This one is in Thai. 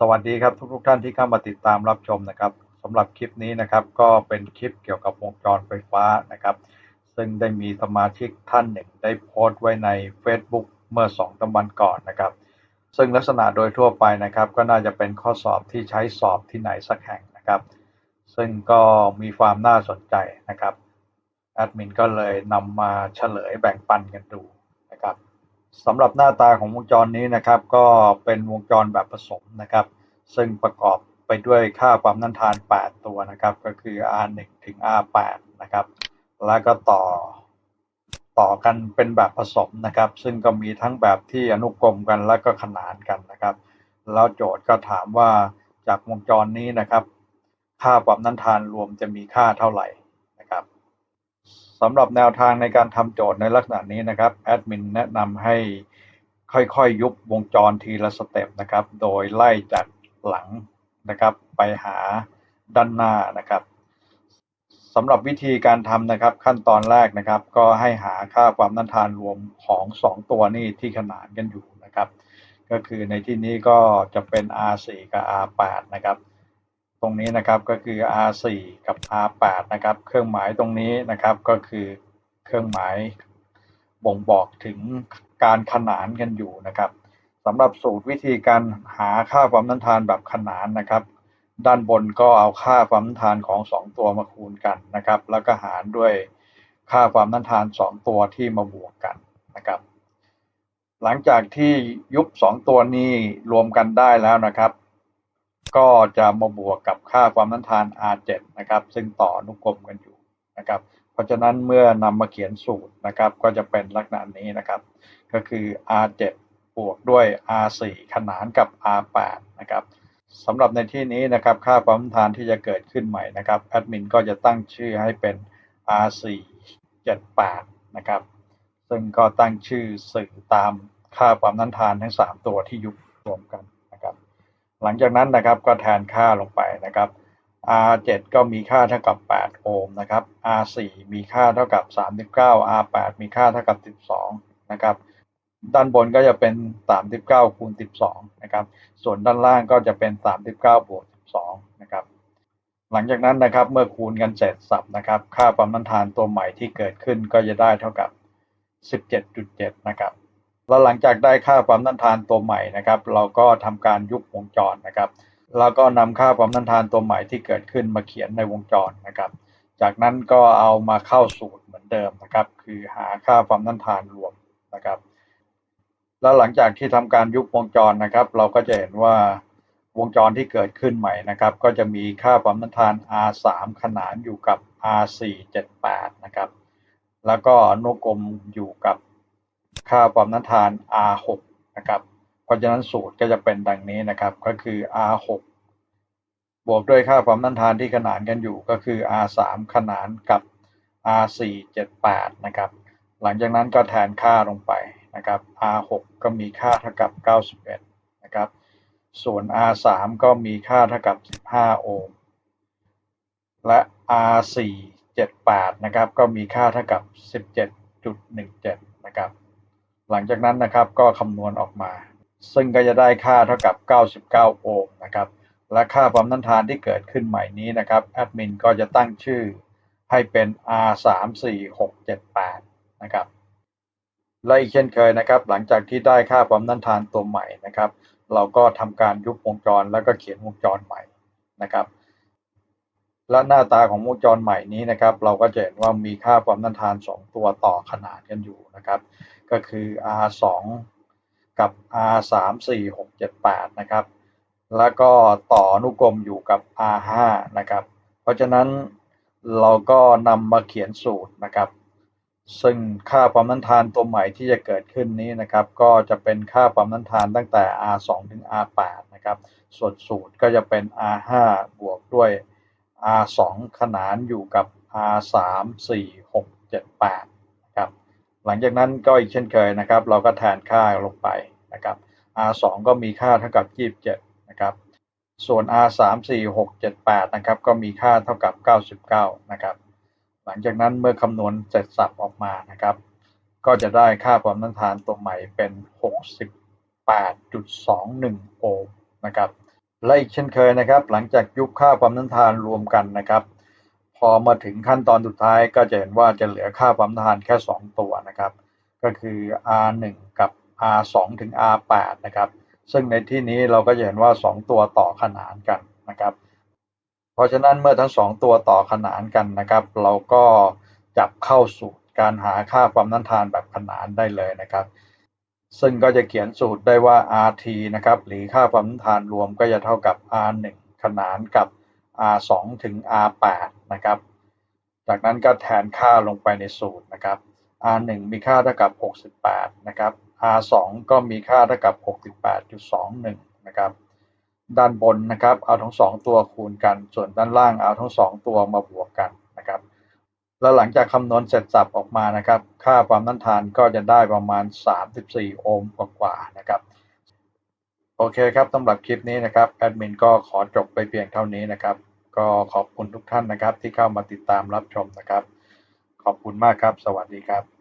สวัสดีครับทุกๆท่านที่เข้ามาติดตามรับชมนะครับสำหรับคลิปนี้นะครับ ก็เป็นคลิปเกี่ยวกับวงจรไฟฟ้านะครับ ซึ่งได้มีสมาชิกท่านหนึ่ง ได้โพสต์ไว้ใน Facebook เมื่อสองตวันก่อนนะครับ ซึ่งลักษณะโดยทั่วไปนะครับ ก็น่าจะเป็นข้อสอบที่ใช้สอบที่ไหนสักแห่งนะครับ ซึ่งก็มีความน่าสนใจนะครับแอดมินก็เลยนำมาเฉลยแบ่งปันกันดู สำหรับหน้าตาของวงจรนี้นะครับ ก็เป็นวงจรแบบผสมนะครับ ซึ่งประกอบไปด้วยค่าความต้านทาน 8 ตัวนะครับ ก็คือ R1 ถึง R8 นะครับ แล้วก็ต่อต่อกันเป็นแบบผสมนะครับ ซึ่งก็มีทั้งแบบที่อนุกรมกันและก็ขนานกันนะครับ แล้วโจทย์ก็ถามว่าจากวงจรนี้นะครับ ค่าความต้านทานรวมจะมีค่าเท่าไหร่ สำหรับแนวทางในการทำโจทย์ในลักษณะนี้นะครับแอดมินแนะนำให้ค่อยๆยุบวงจรทีละสเต็ปนะครับ โดยไล่จากหลังนะครับ ไปหาด้านหน้านะครับสำหรับวิธีการทำนะครับ ขั้นตอนแรกนะครับ ก็ให้หาค่าความต้านทานรวมของ 2 ตัวนี้ที่ขนานกันอยู่นะครับ ก็คือในที่นี้ก็จะเป็น R4 กับ R8 นะครับ ตรงนี้นะครับก็คือ R4 กับ R8 นะครับ เครื่องหมายตรงนี้นะครับก็คือเครื่องหมายบ่งบอกถึงการขนานกันอยู่นะครับสำหรับสูตรวิธีการหาค่าความต้านทานแบบขนานนะครับ ด้านบนก็เอาค่าความต้านทานของ 2 ตัวมาคูณกันนะครับ แล้วก็หารด้วยค่าความต้านทาน 2 ตัวที่มาบวกกันนะครับ หลังจากที่ยุบ 2 ตัวนี้รวมกันได้แล้วนะครับ ก็จะมาบวกกับค่าความต้านทาน R7 นะครับ ซึ่งต่ออนุกรมกันอยู่นะครับ เพราะฉะนั้นเมื่อนำมาเขียนสูตรนะครับ ก็จะเป็นลักษณะนี้นะครับ ก็คือ R7 บวกด้วย R4 ขนานกับ R8 นะครับสำหรับในที่นี้นะครับค่าความต้านทานที่จะเกิดขึ้นใหม่นะครับแอดมินก็จะตั้งชื่อให้เป็น R4 78นะครับ ซึ่งก็ตั้งชื่อสื่อตามค่าความต้านทานทั้ง 3 ตัวที่ยุบรวมกัน หลังจากนั้นนะครับก็แทนค่าลงไปนะครับ R7 ก็มีค่าเท่ากับ 8 โอห์มนะครับ R4 มีค่าเท่ากับ 39 R8 มีค่าเท่ากับ 12 นะครับ ด้านบนก็จะเป็น 39 คูณ 12 นะครับ ส่วนด้านล่างก็จะเป็น 39 บวก 12 นะครับ หลังจากนั้นนะครับเมื่อคูณกันเสร็จสับนะครับ ค่าความต้านทานตัวใหม่ที่เกิดขึ้นก็จะได้เท่ากับ 17.7 นะครับ แล้วหลังจากได้ค่าความต้านทานตัวใหม่นะครับ เราก็ทำการยุบวงจรนะครับ แล้วก็นำค่าความต้านทานตัวใหม่ที่เกิดขึ้นมาเขียนในวงจรนะครับ จากนั้นก็เอามาเข้าสูตรเหมือนเดิมนะครับ คือหาค่าความต้านทานรวมนะครับ แล้วหลังจากที่ทำการยุบวงจรนะครับ เราก็จะเห็นว่าวงจรที่เกิดขึ้นใหม่นะครับ ก็จะมีค่าความต้านทาน R3 ขนานอยู่กับ R478 นะครับ แล้วก็อนุกรมอยู่กับ ค่าความต้านทาน R6 นะครับ เพราะฉะนั้นสูตรก็จะเป็นดังนี้นะครับ ก็คือ R6 บวกด้วยค่าความต้านทานที่ขนานกันอยู่ก็คือ R3 ขนานกับ R478 นะครับ หลังจากนั้นก็แทนค่าลงไปนะครับ R6 ก็มีค่าเท่ากับ 91นะครับ ส่วน R3 ก็มีค่าเท่ากับ 15 โอห์ม และ R478 นะครับ ก็มีค่าเท่ากับ 17.17 นะครับ หลังจากนั้นนะครับก็คำนวณออกมา ซึ่งก็จะได้ค่าเท่ากับ 99 โอห์มนะครับและค่าความต้านทานที่เกิดขึ้นใหม่นี้นะครับแอดมินก็จะตั้งชื่อให้เป็น R34678 นะครับและอีกเช่นเคยนะครับ หลังจากที่ได้ค่าความต้านทานตัวใหม่นะครับ เราก็ทำการยุบวงจรแล้วก็เขียนวงจรใหม่นะครับและหน้าตาของวงจรใหม่นี้นะครับ เราก็จะเห็นว่ามีค่าความต้านทาน 2 ตัวต่อขนานกันอยู่นะครับ ก็คือ R2 กับ R34678 นะครับ แล้วก็ต่ออนุกรมอยู่กับ R5 นะครับ เพราะฉะนั้นเราก็นำมาเขียนสูตรนะครับ ซึ่งค่าความต้านทานตัวใหม่ที่จะเกิดขึ้นนี้นะครับ ก็จะเป็นค่าความต้านทานตั้งแต่ R2 ถึง R8 นะครับ ส่วนสูตรก็จะเป็น R5 บวกด้วย R2 ขนานอยู่กับ R3 4 6 7 8 หลังจากนั้นก็อีกเช่นเคยนะครับ เราก็แทนค่าลงไปนะครับ R2 ก็มีค่าเท่ากับ 27 นะครับ ส่วน R3 4 6 7 8 นะครับ ก็มีค่าเท่ากับ 99 นะครับ หลังจากนั้นเมื่อคำนวณเสร็จสับออกมานะครับ ก็จะได้ค่าความต้านทานตัวใหม่เป็น 68.21 โอห์มนะครับ และอีกเช่นเคยนะครับ หลังจากยุบค่าความต้านทานรวมกันนะครับ พอมาถึงขั้นตอนสุดท้ายก็จะเห็นว่าจะเหลือค่าความต้านทานแค่ 2 ตัวนะครับ ก็คือ R1 กับ R2 ถึง R8 นะครับ ซึ่งในที่นี้เราก็จะเห็นว่า 2 ตัวต่อขนานกันนะครับ เพราะฉะนั้นเมื่อทั้ง 2 ตัวต่อขนานกันนะครับ เราก็จับเข้าสู่การหาค่าความต้านทานแบบขนานได้เลยนะครับ ซึ่งก็จะเขียนสูตรได้ว่า RT นะครับ หรือค่าความต้านทานรวมก็จะเท่ากับ R1 ขนานกับ R2 ถึง R8 นะครับ จากนั้นก็แทนค่าลงไปในสูตรนะครับ R1 มีค่าเท่ากับ 68 นะครับ R2 ก็มีค่าเท่ากับ 68.21 นะครับ ด้านบนนะครับ เอาทั้ง2ตัวคูณกัน ส่วนด้านล่างเอาทั้ง2ตัวมาบวกกันนะครับ แล้วหลังจากคำนวณเสร็จสับออกมานะครับ ค่าความต้านทานก็จะได้ประมาณ 34 โอห์มกว่าๆนะครับ โอเคครับสำหรับคลิปนี้นะครับแอดมินก็ขอจบไปเพียงเท่านี้นะครับ ก็ขอบคุณทุกท่านนะครับที่เข้ามาติดตามรับชมนะครับ ขอบคุณมากครับ สวัสดีครับ